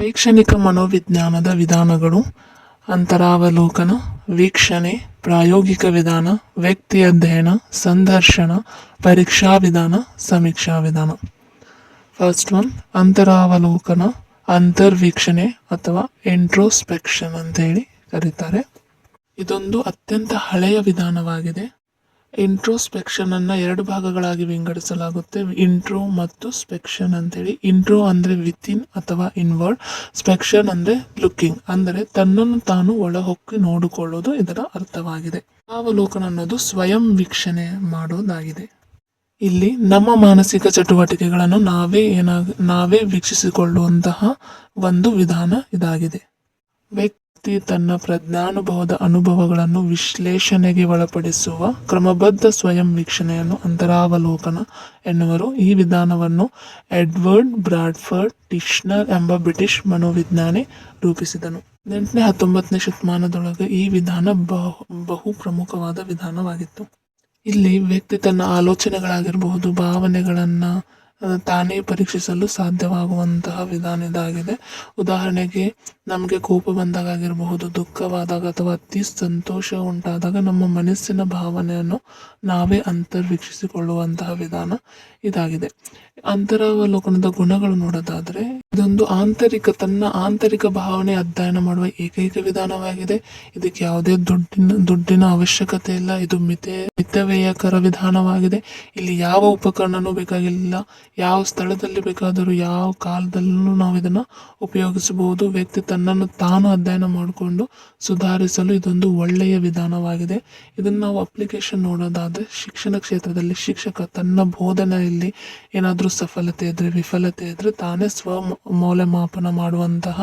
ಶೈಕ್ಷಣಿಕ ಮನೋವಿಜ್ಞಾನದ ವಿಧಾನಗಳು, ಅಂತರಾವಲೋಕನ, ವೀಕ್ಷಣೆ, ಪ್ರಾಯೋಗಿಕ ವಿಧಾನ, ವ್ಯಕ್ತಿ ಅಧ್ಯಯನ, ಸಂದರ್ಶನ, ಪರೀಕ್ಷಾ ವಿಧಾನ, ಸಮೀಕ್ಷಾ ವಿಧಾನ. ಫಸ್ಟ್ ಒನ್ ಅಂತರಾವಲೋಕನ, ಅಂತರ್ವೀಕ್ಷಣೆ ಅಥವಾ ಇಂಟ್ರೋಸ್ಪೆಕ್ಷನ್ ಅಂತ ಹೇಳಿ ಕರೀತಾರೆ. ಇದೊಂದು ಅತ್ಯಂತ ಹಳೆಯ ವಿಧಾನವಾಗಿದೆ. ಇಂಟ್ರೋಸ್ಪೆಕ್ಷನ್ ಅನ್ನ ಎರಡು ಭಾಗಗಳಾಗಿ ವಿಂಗಡಿಸಲಾಗುತ್ತೆ. ಇಂಟ್ರೋ ಮತ್ತು ಸ್ಪೆಕ್ಷನ್ ಅಂತೇಳಿ. ಇಂಟ್ರೋ ಅಂದ್ರೆ ವಿತಿನ್ ಅಥವಾ ಇನ್ವರ್ಡ್ ಸ್ಪೆಕ್ಷನ್ ಅಂದ್ರೆ ಲುಕಿಂಗ್ ಅಂದರೆ ತನ್ನನ್ನು ತಾನು ಒಳಹೊಕ್ಕಿ ನೋಡಿಕೊಳ್ಳೋದು ಇದರ ಅರ್ಥವಾಗಿದೆ. ಅವಲೋಕನ ಅನ್ನೋದು ಸ್ವಯಂ ವೀಕ್ಷಣೆ ಮಾಡೋದಾಗಿದೆ. ಇಲ್ಲಿ ನಮ್ಮ ಮಾನಸಿಕ ಚಟುವಟಿಕೆಗಳನ್ನು ನಾವೇ ಏನಾಗ, ನಾವೇ ವೀಕ್ಷಿಸಿಕೊಳ್ಳುವಂತಹ ಒಂದು ವಿಧಾನ ಇದಾಗಿದೆ. ವ್ಯಕ್ತಿ ತನ್ನ ಪ್ರಜ್ಞಾನುಭವದ ಅನುಭವಗಳನ್ನು ವಿಶ್ಲೇಷಣೆಗೆ ಒಳಪಡಿಸುವ ಕ್ರಮಬದ್ಧ ಸ್ವಯಂ ವೀಕ್ಷಣೆಯನ್ನು ಅಂತರಾವಲೋಕನ ಎನ್ನುವರು. ಈ ವಿಧಾನವನ್ನು ಎಡ್ವರ್ಡ್ ಬ್ರಾಡ್ಫರ್ಡ್ ಟಿಶ್ನರ್ ಎಂಬ ಬ್ರಿಟಿಷ್ ಮನೋವಿಜ್ಞಾನಿ ರೂಪಿಸಿದನು. ಎಂಟನೇ ಹತ್ತೊಂಬತ್ತನೇ ಶತಮಾನದೊಳಗೆ ಈ ವಿಧಾನ ಬಹು ಬಹು ಪ್ರಮುಖವಾದ ವಿಧಾನವಾಗಿತ್ತು. ಇಲ್ಲಿ ವ್ಯಕ್ತಿ ತನ್ನ ಆಲೋಚನೆಗಳಾಗಿರಬಹುದು, ಭಾವನೆಗಳನ್ನ ತಾನೇ ಪರೀಕ್ಷಿಸಲು ಸಾಧ್ಯವಾಗುವಂತಹ ವಿಧಾನ ಇದಾಗಿದೆ. ಉದಾಹರಣೆಗೆ, ನಮಗೆ ಕೋಪ ಬಂದಾಗ ಆಗಿರಬಹುದು ದುಃಖವಾದಾಗ ಅಥವಾ ಅತಿ ಸಂತೋಷ ಉಂಟಾದಾಗ ನಮ್ಮ ಮನಸ್ಸಿನ ಭಾವನೆಯನ್ನು ನಾವೇ ಅಂತರ್ವೀಕ್ಷಿಸಿಕೊಳ್ಳುವಂತಹ ವಿಧಾನ ಇದಾಗಿದೆ. ಅಂತರಾವಲೋಕನದ ಗುಣಗಳು ನೋಡೋದಾದ್ರೆ, ಇದೊಂದು ಆಂತರಿಕ, ತನ್ನ ಆಂತರಿಕ ಭಾವನೆ ಅಧ್ಯಯನ ಮಾಡುವ ಏಕೈಕ ವಿಧಾನವಾಗಿದೆ. ಇದಕ್ಕೆ ಯಾವುದೇ ದುಡ್ಡಿನ ದುಡ್ಡಿನ ಅವಶ್ಯಕತೆ ಇಲ್ಲ. ಇದು ಮಿತೆ, ಮಿತವ್ಯಯಕರ ವಿಧಾನವಾಗಿದೆ. ಇಲ್ಲಿ ಯಾವ ಉಪಕರಣನೂ ಬೇಕಾಗಿಲ್ಲ. ಯಾವ ಸ್ಥಳದಲ್ಲಿ ಬೇಕಾದರೂ, ಯಾವ ಕಾಲದಲ್ಲೂ ನಾವು ಇದನ್ನು ಉಪಯೋಗಿಸಬಹುದು. ವ್ಯಕ್ತಿ ತನ್ನನ್ನು ತಾನು ಅಧ್ಯಯನ ಮಾಡಿಕೊಂಡು ಸುಧಾರಿಸಲು ಇದೊಂದು ಒಳ್ಳೆಯ ವಿಧಾನವಾಗಿದೆ. ಇದನ್ನು ನಾವು ಅಪ್ಲಿಕೇಶನ್ ನೋಡೋದಾದ್ರೆ, ಶಿಕ್ಷಣ ಕ್ಷೇತ್ರದಲ್ಲಿ ಶಿಕ್ಷಕ ತನ್ನ ಬೋಧನೆಯಲ್ಲಿ ಏನಾದರೂ ಸಫಲತೆ ಇದ್ರೆ, ವಿಫಲತೆ ಇದ್ರೆ ತಾನೇ ಸ್ವ ಮೌಲ್ಯಮಾಪನ ಮಾಡುವಂತಹ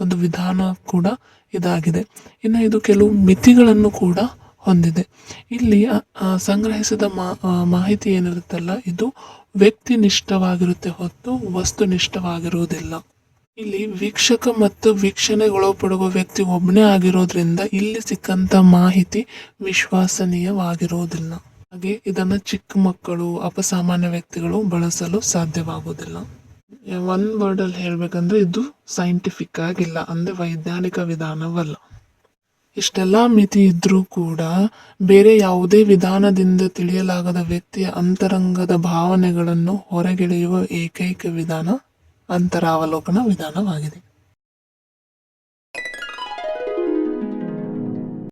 ಒಂದು ವಿಧಾನ ಕೂಡ ಇದಾಗಿದೆ. ಇನ್ನು ಇದು ಕೆಲವು ಮಿತಿಗಳನ್ನು ಕೂಡ ಹೊಂದಿದೆ. ಇಲ್ಲಿ ಸಂಗ್ರಹಿಸಿದ ಮಾಹಿತಿ ಏನಿರುತ್ತಲ್ಲ, ಇದು ವ್ಯಕ್ತಿನಿಷ್ಠವಾಗಿರುತ್ತೆ ಹೊತ್ತು ವಸ್ತುನಿಷ್ಠವಾಗಿರುವುದಿಲ್ಲ. ಇಲ್ಲಿ ವೀಕ್ಷಕ ಮತ್ತು ವೀಕ್ಷಣೆಗೊಳಪಡುವ ವ್ಯಕ್ತಿ ಒಬ್ಬನೇ ಆಗಿರೋದ್ರಿಂದ ಇಲ್ಲಿ ಸಿಕ್ಕಂತ ಮಾಹಿತಿ ವಿಶ್ವಾಸನೀಯವಾಗಿರುವುದಿಲ್ಲ. ಹಾಗೆ ಇದನ್ನ ಚಿಕ್ಕ ಮಕ್ಕಳು, ಅಪಸಾಮಾನ್ಯ ವ್ಯಕ್ತಿಗಳು ಬಳಸಲು ಸಾಧ್ಯವಾಗುವುದಿಲ್ಲ. ಒನ್ ವರ್ಡ್ ಅಲ್ಲಿ ಹೇಳ್ಬೇಕಂದ್ರೆ ಇದು ಸೈಂಟಿಫಿಕ್ ಆಗಿಲ್ಲ, ಅಂದ್ರೆ ವೈಜ್ಞಾನಿಕ ವಿಧಾನವಲ್ಲ. ಇಷ್ಟೆಲ್ಲ ಮಿತಿ ಇದ್ರೂ ಕೂಡ ಬೇರೆ ಯಾವುದೇ ವಿಧಾನದಿಂದ ತಿಳಿಯಲಾಗದ ವ್ಯಕ್ತಿಯ ಅಂತರಂಗದ ಭಾವನೆಗಳನ್ನು ಹೊರಗೆಳೆಯುವ ಏಕೈಕ ವಿಧಾನ ಅಂತರಾವಲೋಕನ ವಿಧಾನವಾಗಿದೆ.